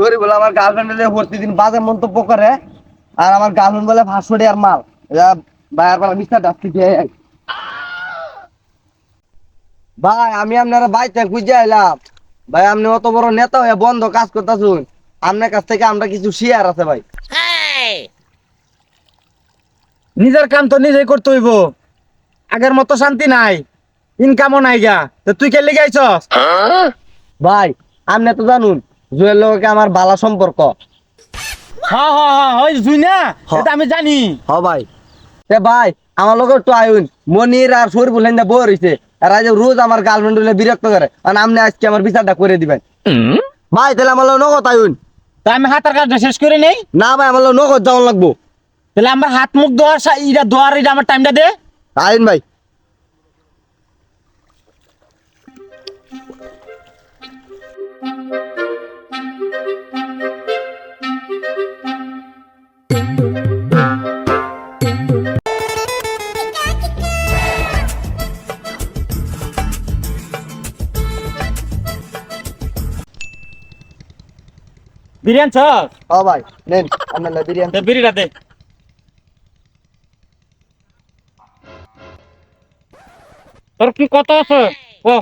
Sorry বলে আমার girlfriend প্রতিদিন বাজে মন্তব্য করে আর আমার গার্লফ্রেন্ড বলে ফাঁসফুটি আর মাল। বেলা মিস্টার ডাকতে দিয়ে ভাই আমি আপনারা বাইতে খুঁজে এলাম ভাই আপনি অত বড় নেতা হয়ে বন্ধ কাজ করতেছুন। আপনার কাছ থেকে আমরা কিছু শেয়ার আছে ভাই। নিজের কাম তো নিজেই করতে হইব। আগের মতো শান্তি নাই ইনকামও নাই গা। তো তুই কে লিগে আইছস ভাই আপনি তো জানুন জুয়ের লোককে আমার বালা সম্পর্ক? হ্যাঁ হ্যাঁ হ্যাঁ হয় জুই না। এটা আমি জানি। হ ভাই। এ ভাই আমার লোক একটু আয়ুন। মনির আর সরি বলেন না বই রয়েছে আর আজ রোজ আমার গার্লফ্রেন্ড হলে বিরক্ত করে। আর আপনি আজকে আমার বিচারটা করে দিবেন। ভাই তাহলে আমার লোক নগদ আয়ুন। তা আমি হাতের কাজটা শেষ করে নেই? না ভাই আমার লোক নগদ যাওয়ান লাগবো। তাহলে আমার হাত মুখ ধোয়ার সা- ইটা ধোয়ার এটা আমার টাইমটা দে। আয়ুন ভাই। বিরিয়ানি চল হ ভাই নেন আপনার লা বিরিয়ানি। বিরিটা দে। তোর কি কত আছে? ও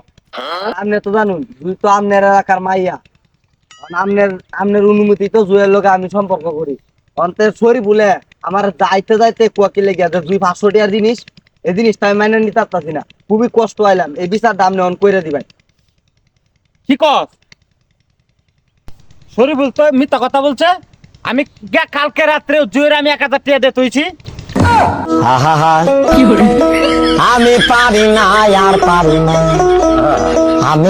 আপনি তো জানুন জুই তো আপনার এলাকার মাইয়া। আর আপনার আপনার অনুমতি তো জুয়ের লোকে আমি সম্পর্ক করি। অন্তে সরি বলে আমার যাইতে যাইতে কুয়াকি লেগে আছে দুই পাঁচশো টাকার জিনিস এই জিনিসটা আমি মাইনে নিতে পারতাছি না। খুবই কষ্ট আইলাম এই বিচার দাম নেওয়ান করে দিবেন। কি কস? সরি বলতো মিথ্যা কথা বলছে? আমি কালকে রাত্রে জুয়ের আমি এক হাজার টাকা দিয়ে তুইছি। আমি পারি না আর পারি না। আমি